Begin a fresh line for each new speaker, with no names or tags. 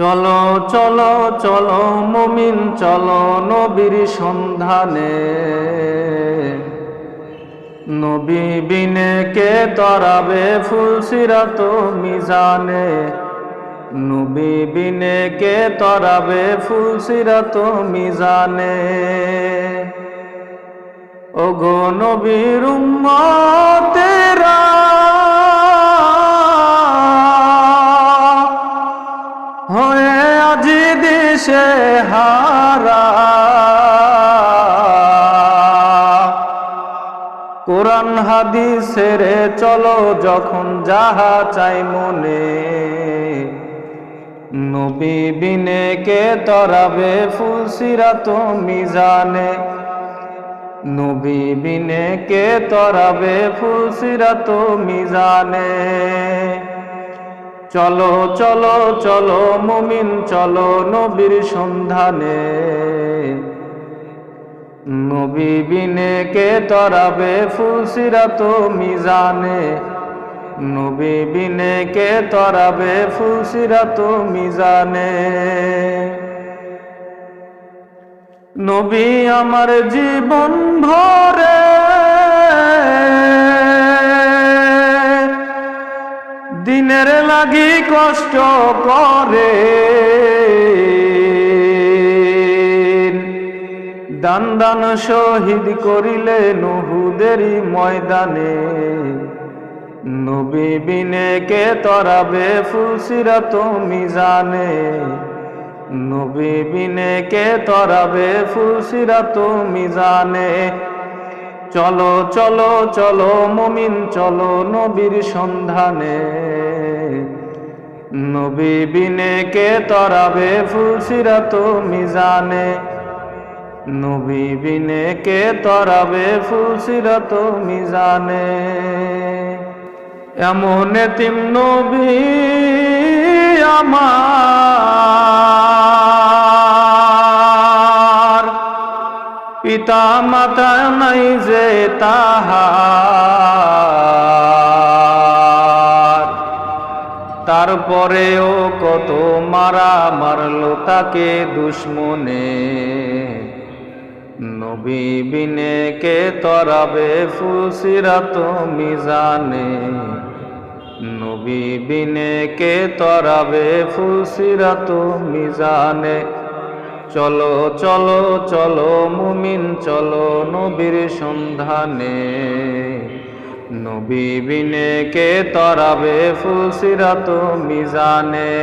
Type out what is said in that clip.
চলো চলো চলো, মুমিন, চলো নবীর সন্ধানে। নবী বিনে কে তরাবে ফুলসিরাত মিজানে? নবী বিনে কে তরাবে ফুলসিরাত মিজানে? ওগো নবীর উম্মতেরা দেশে হারা। কোরআন হাদিসের চলো যখন যাহা চাই মনে। নবী বিনে কে তরাবে ফুলসিরাত মিজানে নবী বিনে কে তরাবে ফুলসিরাত মিজানে চলো চলো চলো, মুমিন, চলো নবীর সন্ধানে। নবী বিনে কে তরাবে ফুলসিরাত মিজানে। নবী বিনে কে তরাবে ফুলসিরাত মিজানে। নবী আমার জীবন ভরে দিনের লাগি কষ্ট করে। দান দান শহীদ করিলে করিলেनुहुদেরই ময়দানে। নবী বিনে কে তরাবে ফুলসিরাত মিজানে নবী বিনে কে তরাবে ফুলসিরাত মিজানে চলো চলো চলো, মুমিন, চলো নবীর সন্ধানে। নবী বিনে কে তরাবে ফুলসিরাত মিজানে? নবী বিনে কে তরাবে ফুলসিরাত মিজানে? এমন তিম নবী আমার। পিতা মাতা নাই যে তাহার। তারপরেও কত মারা মারলো তাকে দুশ্মনে। নবী বিনে কে তরাবে ফুলসিরাত মিজানে। নবী বিনে কে তরাবে ফুলসিরাত মিজানে। চলো চলো চলো মুমিন, চলো নবীর সন্ধানে। নবী বিনে কে তরাবে ফুলসিরাত মিজানে।